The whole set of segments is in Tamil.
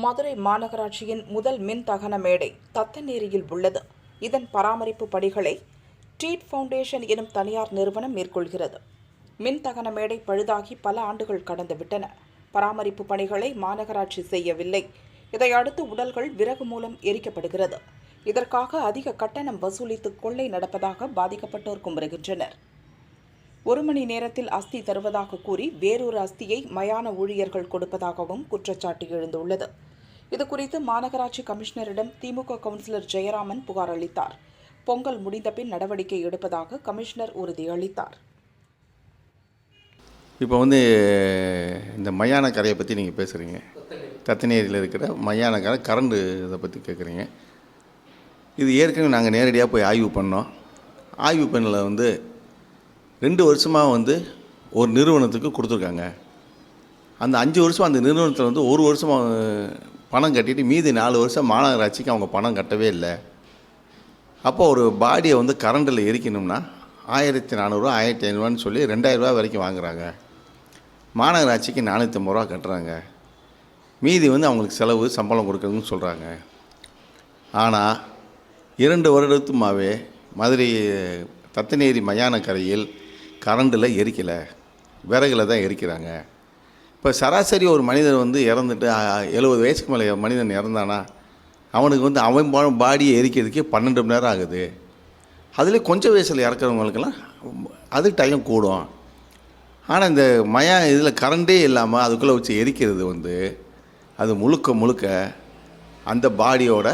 மதுரை மாநகராட்சியின் முதல் மின் தகன மேடை தத்தநேரியில் உள்ளது. இதன் பராமரிப்பு பணிகளை ட்ரீட் ஃபவுண்டேஷன் எனும் தனியார் நிறுவனம் மேற்கொள்கிறது. மின் தகன மேடை பழுதாகி பல ஆண்டுகள் கடந்துவிட்டன பராமரிப்பு பணிகளை மாநகராட்சி செய்யவில்லை. இதையடுத்து உடல்கள் விறகு மூலம் எரிக்கப்படுகிறது. இதற்காக அதிக கட்டணம் வசூலித்து கொள்ளை நடப்பதாக பாதிக்கப்பட்டோர் குமுறுகின்றனர் ஒரு மணி நேரத்தில் அஸ்தி தருவதாக கூறி வேறொரு அஸ்தியை மயான ஊழியர்கள் கொடுப்பதாகவும் குற்றச்சாட்டு எழுந்துள்ளது. இதுகுறித்து மாநகராட்சி கமிஷனரிடம் திமுக கவுன்சிலர் ஜெயராமன் புகார் அளித்தார். பொங்கல் முடிந்தபின் நடவடிக்கை எடுப்பதாக கமிஷனர் உறுதியளித்தார். இப்போ வந்து இந்த மயான கரையை பற்றி நீங்கள் பேசுகிறீங்க தத்தநேரியில் இருக்கிற மயான கரை கரண்டு இதை பற்றி கேட்குறீங்க இது ஏற்கனவே நாங்கள் நேரடியாக போய் ஆய்வு பண்ணோம். ஆய்வு பண்ணல வந்து ரெண்டு வருஷமாக வந்து ஒரு நிறுவனத்துக்கு கொடுத்துருக்காங்க. அந்த அஞ்சு வருஷம் அந்த நிறுவனத்தில் வந்து ஒரு வருஷமாக பணம் கட்டிட்டு மீதி நாலு வருஷம் மாநகராட்சிக்கு அவங்க பணம் கட்டவே இல்லை. அப்போ ஒரு பாடியை வந்து கரண்டில் எரிக்கணும்னா ஆயிரத்தி நானூறுரூவா ஆயிரத்தி ஐநூறுவான்னு சொல்லி ரெண்டாயிரரூவா வரைக்கும் வாங்குறாங்க. மாநகராட்சிக்கு நானூற்றம்பது ரூபா கட்டுறாங்க. மீதி வந்து அவங்களுக்கு செலவு சம்பளம் கொடுக்குறதுன்னு சொல்கிறாங்க ஆனால் இரண்டு வருடத்துமாவே மதுரை தத்தநேரி மயான கரையில் கரண்டில் எரிக்கலை விறகுல தான் எரிக்கிறாங்க. இப்போ சராசரி ஒரு மனிதன் வந்து இறந்துட்டு எழுபது வயசுக்கு மேலே மனிதன் இறந்தானா அவனுக்கு வந்து அவன் பாடியை எரிக்கிறதுக்கே பன்னெண்டு மணி நேரம் ஆகுது. அதில் கொஞ்சம் வயசில் இறக்குறவங்களுக்கெல்லாம் அது டைம் கூடும். ஆனால் இந்த மயா இதில் கரண்டே இல்லாமல் அதுக்குள்ளே வச்சு எரிக்கிறது வந்து அது முழுக்க முழுக்க அந்த பாடியோட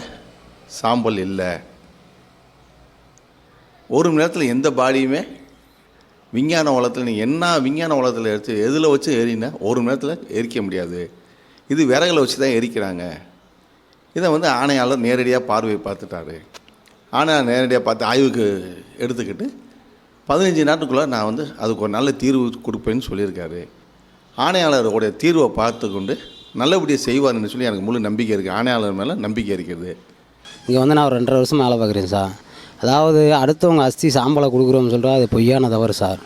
சாம்பல் இல்லை. ஒரு மணி நேரத்தில் எந்த பாடியுமே விஞ்ஞான உலகத்தில் நீங்கள் என்ன விஞ்ஞான உலகத்தில் எடுத்து எதில் வச்சு எரினா ஒரு மணி நேரத்தில் எரிக்க முடியாது. இது விறகுல வச்சு தான் எரிக்கிறாங்க. இதை வந்து ஆணையாளர் நேரடியாக பார்வையை பார்த்துட்டாரு. ஆணையாளர் நேரடியாக பார்த்து ஆய்வுக்கு எடுத்துக்கிட்டு பதினஞ்சு நாட்டுக்குள்ளே நான் வந்து அதுக்கு ஒரு நல்ல தீர்வு கொடுப்பேன்னு சொல்லியிருக்காரு. ஆணையாளருடைய தீர்வை பார்த்து கொண்டு நல்லபடியாக செய்வார்னு சொல்லி எனக்கு முழு நம்பிக்கை இருக்குது ஆணையாளர் மேலே நம்பிக்கை இருக்கிறது. இங்கே வந்து நான் ஒரு ரெண்டரை வருஷம் வேலை பார்க்குறேன் சார். அதாவது அடுத்தவங்க அஸ்தி சாம்பலை கொடுக்குறோம்னு சொல்கிறா அது பொய்யான தவறு சார்.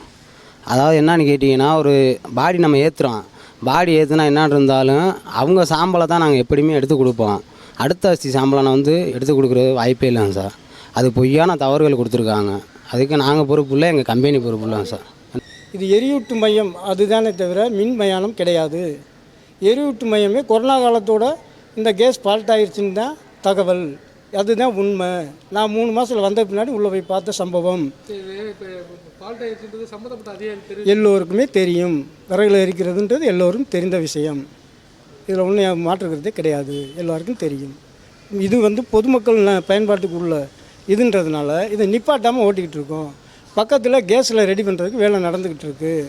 அதாவது என்னன்னு கேட்டிங்கன்னா ஒரு பாடி நம்ம ஏற்றுறோம் பாடி ஏற்றுனா என்ன இருந்தாலும் அவங்க சாம்பலை தான் நாங்கள் எப்படியுமே எடுத்து கொடுப்போம். அடுத்த அஸ்தி சாம்பலை நான் வந்து எடுத்து கொடுக்குறது வாய்ப்பே இல்லைங்க சார். அது பொய்யான தவறுகள் கொடுத்துருக்காங்க. அதுக்கு நாங்கள் பொறுப்பு இல்லை எங்கள் கம்பெனி பொறுப்பு இல்லைங்க சார். இது எரியூட்டு மையம் அதுதானே தவிர மின் மயானம் கிடையாது. எரியூட்டு மையமே கொரோனா காலத்தோட இந்த கேஸ் ஃபால்ட் ஆயிடுச்சுன்னு தான் தகவல். அதுதான் உண்மை. நான் மூணு மாதத்தில் வந்த பின்னாடி உள்ளே போய் பார்த்த சம்பவம். எல்லோருக்குமே தெரியும். விறகுல எரிக்கிறதுன்றது எல்லோரும் தெரிந்த விஷயம். இதில் ஒன்றும் மாற்றுக்கிறதே கிடையாது. எல்லாருக்கும் தெரியும். இது வந்து பொதுமக்கள் பயன்பாட்டுக்கு உள்ள இதுன்றதுனால இதை நிப்பாட்டாமல் ஓட்டிக்கிட்டு இருக்கோம். பக்கத்தில் கேஸில் ரெடி பண்ணுறதுக்கு வேலை நடந்துக்கிட்டு இருக்கு.